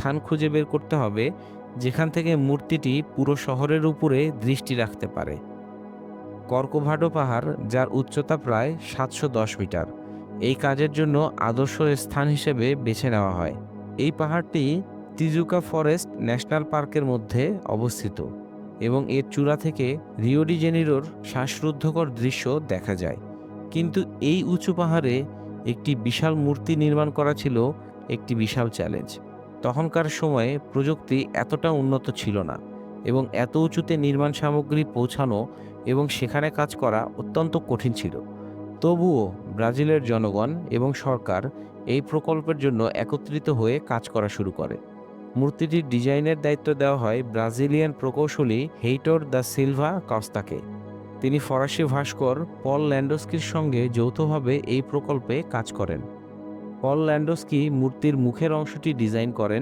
স্থান খুঁজে বের করতে হবে, যেখান থেকে মূর্তিটি পুরো শহরের উপরে দৃষ্টি রাখতে পারে। কর্কোভাডো পাহাড়, যার উচ্চতা প্রায় সাতশো দশ মিটার, এই কাজের জন্য আদর্শ স্থান হিসেবে বেছে নেওয়া হয়। এই পাহাড়টি তিজুকা ফরেস্ট ন্যাশনাল পার্কের মধ্যে অবস্থিত এবং এর চূড়া থেকে রিওডি জেনিরোর শ্বাসরুদ্ধকর দৃশ্য দেখা যায়। কিন্তু এই উঁচু পাহাড়ে একটি বিশাল মূর্তি নির্মাণ করা ছিল একটি বিশাল চ্যালেঞ্জ। তখনকার সময়ে প্রযুক্তি এতটা উন্নত ছিল না এবং এত উঁচুতে নির্মাণ সামগ্রী পৌঁছানো এবং সেখানে কাজ করা অত্যন্ত কঠিন ছিল। তবুও ব্রাজিলের জনগণ এবং সরকার এই প্রকল্পের জন্য একত্রিত হয়ে কাজ করা শুরু করে। মূর্তিটির ডিজাইনের দায়িত্ব দেওয়া হয় ব্রাজিলিয়ান প্রকৌশলী হেইটর দ্য সিলভা কস্তাকে। তিনি ফরাসি ভাস্কর পল ল্যান্ডোস্কির সঙ্গে যৌথভাবে এই প্রকল্পে কাজ করেন। পল ল্যান্ডোস্কি মূর্তির মুখের অংশটি ডিজাইন করেন।